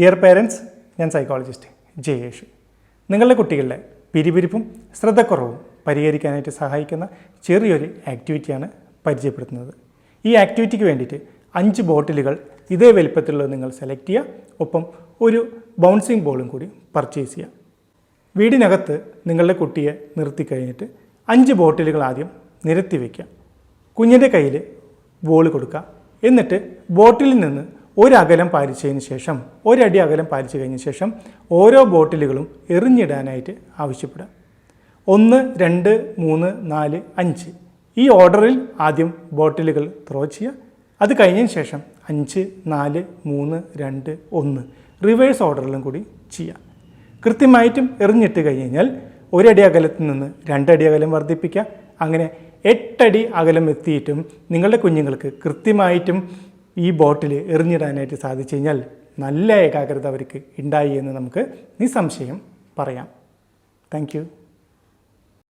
Dear parents ഞാൻ psychologist Jayesh. നിങ്ങളുടെ കുട്ടികളുടെ പിരിപിരിപ്പും ശ്രദ്ധക്കുറവും പരിഹരിക്കാനായിട്ട് സഹായിക്കുന്ന ചെറിയൊരു ആക്ടിവിറ്റിയാണ് പരിചയപ്പെടുത്തുന്നത്. ഈ ആക്ടിവിറ്റിക്ക് വേണ്ടിയിട്ട് അഞ്ച് ബോട്ടിലുകൾ ഇതേ വലിപ്പത്തിലുള്ളത് നിങ്ങൾ സെലക്ട് ചെയ്യുക. ഒപ്പം ഒരു ബൗൺസിങ് ബോളും കൂടി പർച്ചേസ് ചെയ്യുക. വീടിനകത്ത് നിങ്ങളുടെ കുട്ടിയെ നിർത്തി കഴിഞ്ഞിട്ട് അഞ്ച് ബോട്ടിലുകൾ ആദ്യം നിരത്തി വയ്ക്കുക. കുഞ്ഞിന്റെ കയ്യിൽ ബോൾ കൊടുക്കുക. എന്നിട്ട് ബോട്ടിലിൽ നിന്ന് ഒരകലം പാലിച്ചതിന് ശേഷം ഒരടി അകലം പാലിച്ചു കഴിഞ്ഞ ശേഷം ഓരോ ബോട്ടിലുകളും എറിഞ്ഞിടാനായിട്ട് ആവശ്യപ്പെടുക. ഒന്ന് രണ്ട് മൂന്ന് നാല് അഞ്ച്. ഈ ഓർഡറിൽ ആദ്യം ബോട്ടിലുകൾ ത്രോ ചെയ്യുക. അത് കഴിഞ്ഞതിന് ശേഷം അഞ്ച് നാല് മൂന്ന് രണ്ട് ഒന്ന് റിവേഴ്സ് ഓർഡറിലും കൂടി ചെയ്യാം കൃത്യമായിട്ടും എറിഞ്ഞിട്ട് കഴിഞ്ഞ് കഴിഞ്ഞാൽ ഒരടി അകലത്തിൽ നിന്ന് രണ്ടടി അകലം വർദ്ധിപ്പിക്കുക. അങ്ങനെ എട്ടടി അകലം എത്തിയിട്ടും നിങ്ങളുടെ കുഞ്ഞുങ്ങൾക്ക് കൃത്യമായിട്ടും ഈ ബോട്ടിൽ എറിഞ്ഞിടാനായിട്ട് സാധിച്ചു കഴിഞ്ഞാൽ നല്ല ഏകാഗ്രത അവർക്ക് ഉണ്ടായി എന്ന് നമുക്ക് നിസ്സംശയം പറയാം. താങ്ക്